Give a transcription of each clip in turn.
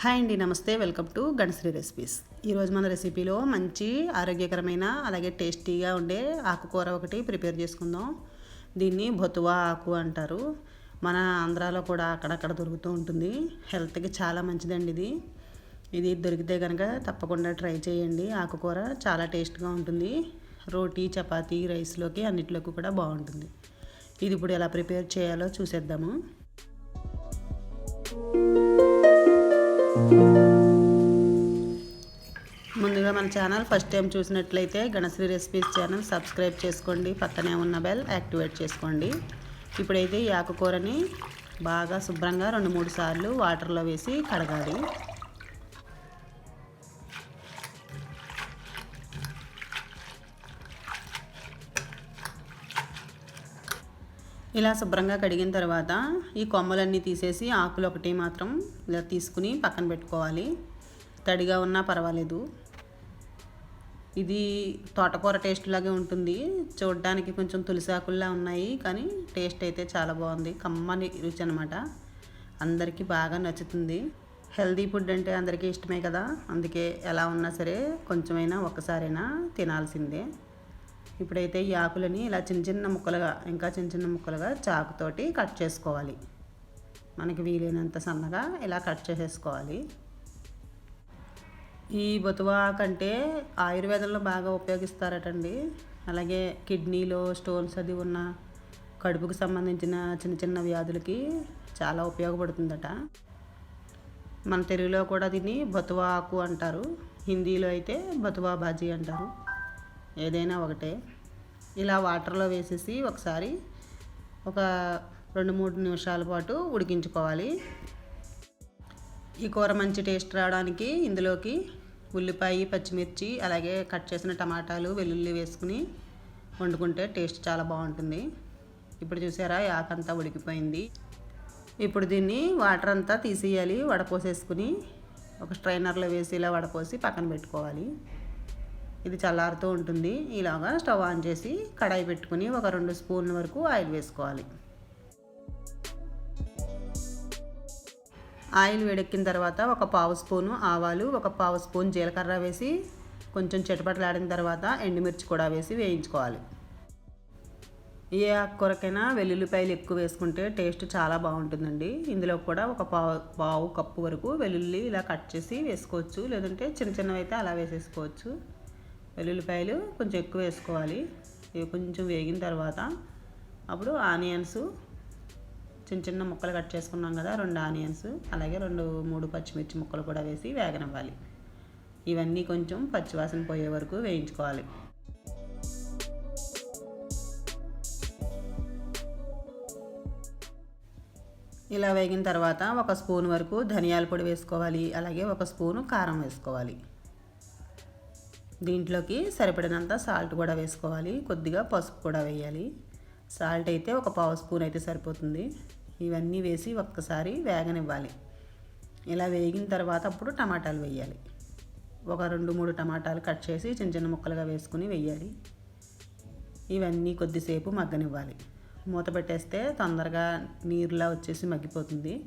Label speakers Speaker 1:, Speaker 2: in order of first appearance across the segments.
Speaker 1: Hi అండి నమస్తే. Welcome to Ganashri recipes. ఈరోజు మన రెసిపీలో మంచి ఆరోగ్యకరమైన అలాగే టేస్టీగా ఉండే ఆకుకూర ఒకటి ప్రిపేర్ చేసుకుందాం. దీన్ని బొతువా ఆకు అంటారు. మన ఆంధ్రాలో కూడా అక్కడక్కడ దొరుకుతూ ఉంటుంది. హెల్త్కి చాలా మంచిదండి ఇది. ఇది దొరికితే కనుక తప్పకుండా ట్రై చేయండి. ఆకుకూర చాలా టేస్ట్గా ఉంటుంది. రోటీ చపాతీ రైస్లోకి అన్నిటిలోకి కూడా బాగుంటుంది. ఇది ఇప్పుడు ఎలా ప్రిపేర్ చేయాలో చూసేద్దాము. ముందుగా మన ఛానల్ ఫస్ట్ టైం చూసినట్లయితే గణశ్రీ రెసిపీస్ ఛానల్ సబ్స్క్రైబ్ చేసుకోండి. పక్కనే ఉన్న బెల్ యాక్టివేట్ చేసుకోండి. ఇప్పుడైతే ఈ ఆకుకూరని బాగా శుభ్రంగా రెండు మూడు సార్లు వాటర్లో వేసి కడగాలి. ఇలా శుభ్రంగా కడిగిన తర్వాత ఈ కొమ్మలన్నీ తీసేసి ఆకులు ఒకటి మాత్రం ఇలా తీసుకుని పక్కన పెట్టుకోవాలి. తడిగా ఉన్నా పర్వాలేదు. ఇది తోటకూర టేస్ట్ లాగే ఉంటుంది. చూడడానికి కొంచెం తులసాకుల్లా ఉన్నాయి కానీ టేస్ట్ అయితే చాలా బాగుంది. కమ్మని రుచి అనమాట అందరికీ బాగా నచ్చుతుంది. హెల్దీ ఫుడ్ అంటే అందరికీ ఇష్టమే కదా. అందుకే ఎలా ఉన్నా సరే కొంచెమైనా ఒక్కసారైనా తినాల్సిందే. ఇప్పుడైతే ఈ ఆకులని ఇలా చిన్న చిన్న ముక్కలుగా ఇంకా చిన్న చిన్న ముక్కలుగా చాకుతోటి కట్ చేసుకోవాలి. మనకి వీలైనంత సన్నగా ఇలా కట్ చేసేసుకోవాలి. ఈ బతువా కంటే ఆయుర్వేదంలో బాగా ఉపయోగిస్తారటండి. అలాగే కిడ్నీలో స్టోన్స్ అది ఉన్న కడుపుకు సంబంధించిన చిన్న చిన్న వ్యాధులకి చాలా ఉపయోగపడుతుందట. మన తెలుగులో కూడా దీన్ని బతువా ఆకు అంటారు. హిందీలో అయితే బతువా బాజీ అంటారు. ఏదైనా ఒకటే. ఇలా వాటర్లో వేసేసి ఒకసారి ఒక రెండు మూడు నిమిషాల పాటు ఉడికించుకోవాలి. ఈ కూర మంచి టేస్ట్ రావడానికి ఇందులోకి ఉల్లిపాయ పచ్చిమిర్చి అలాగే కట్ చేసిన టమాటాలు వెల్లుల్లి వేసుకుని వండుకుంటే టేస్ట్ చాలా బాగుంటుంది. ఇప్పుడు చూసారా యాకంతా ఉడికిపోయింది. ఇప్పుడు దీన్ని వాటర్ అంతా తీసేయాలి వడపోసేసుకుని ఒక స్ట్రైనర్లో వేసి ఇలా వడపోసి పక్కన పెట్టుకోవాలి. ఇది చల్లారుతూ ఉంటుంది. ఇలాగా స్టవ్ ఆన్ చేసి కడాయి పెట్టుకుని ఒక రెండు స్పూన్ల వరకు ఆయిల్ వేసుకోవాలి. ఆయిల్ వేడెక్కిన తర్వాత ఒక పావు స్పూను ఆవాలు ఒక పావు స్పూన్ జీలకర్ర వేసి కొంచెం చిటపటలాడిన తర్వాత ఎండుమిర్చి కూడా వేసి వేయించుకోవాలి. ఏ ఆకుకూరకైనా వెల్లుల్లిపాయలు ఎక్కువ వేసుకుంటే టేస్ట్ చాలా బాగుంటుందండి. ఇందులో కూడా ఒక పావు పావు కప్పు వరకు వెల్లుల్లి ఇలా కట్ చేసి వేసుకోవచ్చు. లేదంటే చిన్న చిన్నవి అయితే అలా వేసేసుకోవచ్చు. వెల్లుల్లిపాయలు కొంచెం ఎక్కువ వేసుకోవాలి. ఇవి కొంచెం వేగిన తర్వాత అప్పుడు ఆనియన్స్ చిన్న చిన్న ముక్కలు కట్ చేసుకున్నాం కదా రెండు ఆనియన్స్ అలాగే రెండు మూడు పచ్చిమిర్చి ముక్కలు కూడా వేసి వేగనివ్వాలి. ఇవన్నీ కొంచెం పచ్చివాసన పోయే వరకు వేయించుకోవాలి. ఇలా వేగిన తర్వాత ఒక స్పూన్ వరకు ధనియాల పొడి వేసుకోవాలి అలాగే ఒక స్పూను కారం వేసుకోవాలి. దీంట్లోకి సరిపడినంత సాల్ట్ కూడా వేసుకోవాలి. కొద్దిగా పసుపు కూడా వేయాలి. సాల్ట్ అయితే ఒక పావు స్పూన్ అయితే సరిపోతుంది. ఇవన్నీ వేసి ఒక్కసారి వేగనివ్వాలి. ఇలా వేగిన తర్వాత అప్పుడు టమాటాలు వేయాలి. ఒక రెండు మూడు టమాటాలు కట్ చేసి చిన్న చిన్న ముక్కలుగా వేసుకుని వేయాలి. ఇవన్నీ కొద్దిసేపు మగ్గనివ్వాలి. మూత పెట్టేస్తే తొందరగా నీరులా వచ్చేసి మగ్గిపోతుంది.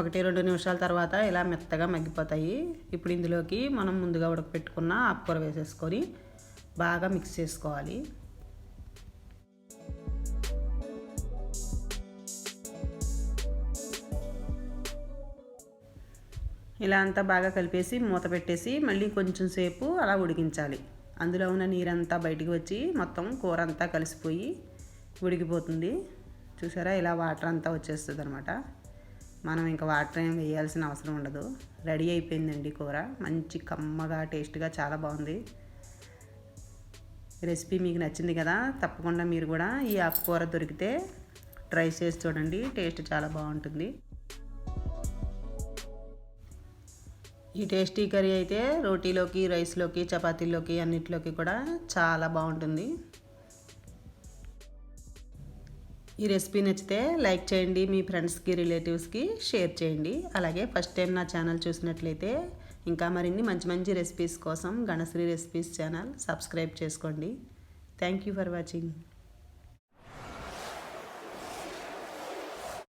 Speaker 1: ఒకటి రెండు నిమిషాల తర్వాత ఇలా మెత్తగా మగ్గిపోతాయి. ఇప్పుడు ఇందులోకి మనం ముందుగా ఉడకపెట్టుకున్న ఆకుకూర వేసేసుకొని బాగా మిక్స్ చేసుకోవాలి. ఇలా అంతా బాగా కలిపేసి మూత పెట్టేసి మళ్ళీ కొంచెం సేపు అలా ఉడికించాలి. అందులో ఉన్న నీరంతా బయటికి వచ్చి మొత్తం కూర అంతా కలిసిపోయి ఉడికిపోతుంది. చూసారా? ఇలా వాటర్ అంతా వచ్చేస్తుంది అనమాట మనం ఇంకా వాటర్ ఏం వేయాల్సిన అవసరం ఉండదు. రెడీ అయిపోయిందండి కూర. మంచి కమ్మగా టేస్ట్గా చాలా బాగుంది. రెసిపీ మీకు నచ్చింది కదా తప్పకుండా మీరు కూడా ఈ ఆకుకూర దొరికితే ట్రై చేసి చూడండి. టేస్ట్ చాలా బాగుంటుంది. ఈ టేస్టీ కర్రీ అయితే రోటీలోకి రైస్లోకి చపాతీలోకి అన్నిట్లోకి కూడా చాలా బాగుంటుంది. ఈ రెసిపీ నచ్చితే లైక్ చేయండి మీ ఫ్రెండ్స్కి రిలేటివ్స్కి షేర్ చేయండి. అలాగే ఫస్ట్ టైం నా ఛానల్ చూసినట్లయితే ఇంకా మరిన్ని మంచి మంచి రెసిపీస్ కోసం గణశ్రీ రెసిపీస్ ఛానల్ సబ్స్క్రైబ్ చేసుకోండి. Thank you for watching.